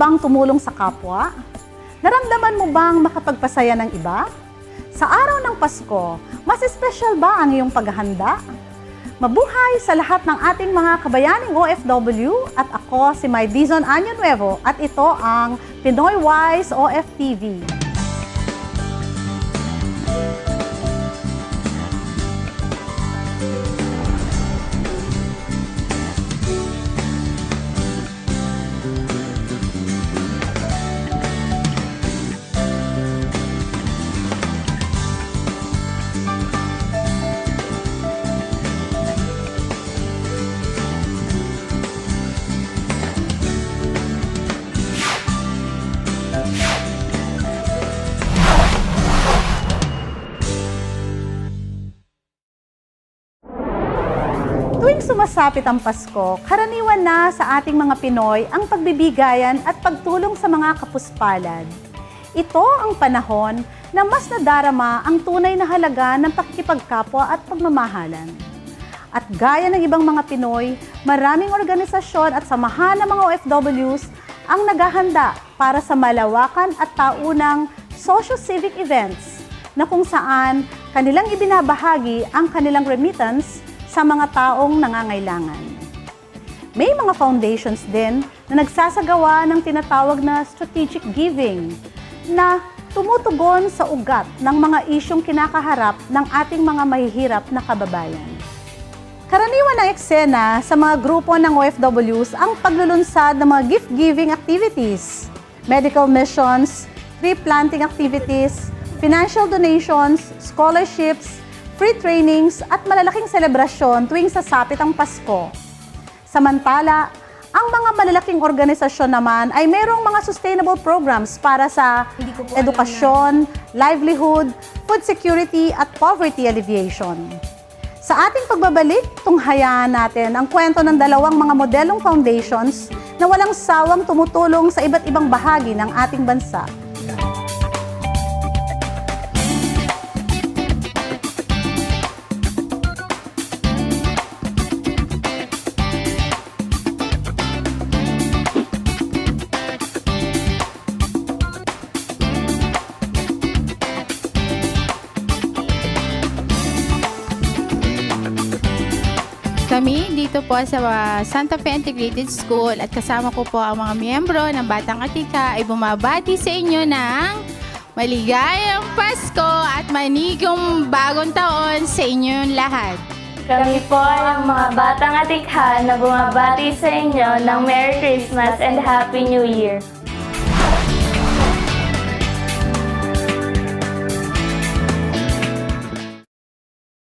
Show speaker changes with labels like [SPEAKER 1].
[SPEAKER 1] Bang tumulong sa kapwa? Naramdaman mo bang makapagpasaya ng iba? Sa araw ng Pasko, mas espesyal ba ang iyong paghahanda? Mabuhay sa lahat ng ating mga kabayaning OFW at ako si May Dizon Año Nuevo at ito ang Pinoy Wise OFTV. Tuwing sumasapit ang Pasko, karaniwan na sa ating mga Pinoy ang pagbibigayan at pagtulong sa mga kapuspalad. Ito ang panahon na mas nadarama ang tunay na halaga ng pakikipagkapwa at pagmamahalan. At gaya ng ibang mga Pinoy, maraming organisasyon at samahan ng mga OFWs ang naghahanda para sa malawakan at taunang socio-civic events na kung saan kanilang ibinabahagi ang kanilang remittance sa mga taong nangangailangan. May mga foundations din na nagsasagawa ng tinatawag na strategic giving na tumutugon sa ugat ng mga isyong kinakaharap ng ating mga mahihirap na kababayan. Karaniwan ng eksena sa mga grupo ng OFWs ang paglulunsad ng mga gift-giving activities, medical missions, tree planting activities, financial donations, scholarships, free trainings at malalaking selebrasyon tuwing sasapit ang Pasko. Samantala, ang mga malalaking organisasyon naman ay mayroong mga sustainable programs para sa edukasyon, livelihood, food security at poverty alleviation. Sa ating pagbabalik, tunghayaan natin ang kwento ng dalawang mga modelong foundations na walang sawang tumutulong sa iba't ibang bahagi ng ating bansa.
[SPEAKER 2] Kami dito po sa uh, Santa Fe Integrated School at kasama ko po ang mga miyembro ng Batang Atika ay bumabati sa inyo ng maligayang Pasko at manigong bagong taon sa inyong lahat.
[SPEAKER 3] Kami po ang mga batang atikha na bumabati sa inyo ng Merry Christmas and Happy New Year.